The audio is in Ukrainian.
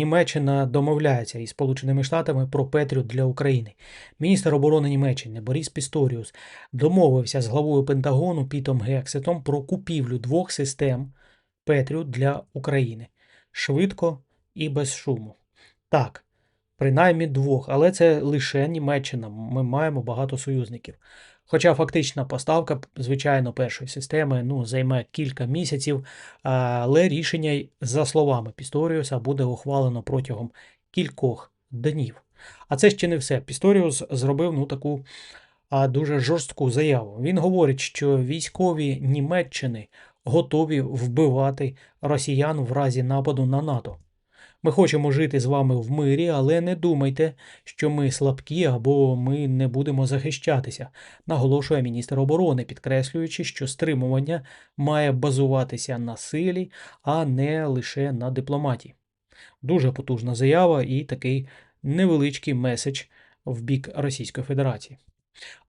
Німеччина домовляється із Сполученими Штатами про Петріот для України. Міністр оборони Німеччини Борис Пісторіус домовився з главою Пентагону Пітом Гексетом про купівлю двох систем Петріот для України швидко і без шуму. Так, принаймні двох, але це лише Німеччина. Ми маємо багато союзників. Хоча фактична поставка, звичайно, першої системи ну, займе кілька місяців, але рішення, за словами Пісторіуса, буде ухвалено протягом кількох днів. А це ще не все. Пісторіус зробив ну, таку а, дуже жорстку заяву. Він говорить, що військові Німеччини готові вбивати росіян в разі нападу на НАТО. Ми хочемо жити з вами в мирі, але не думайте, що ми слабкі або ми не будемо захищатися, наголошує міністр оборони, підкреслюючи, що стримування має базуватися на силі, а не лише на дипломатії. Дуже потужна заява і такий невеличкий меседж в бік Російської Федерації.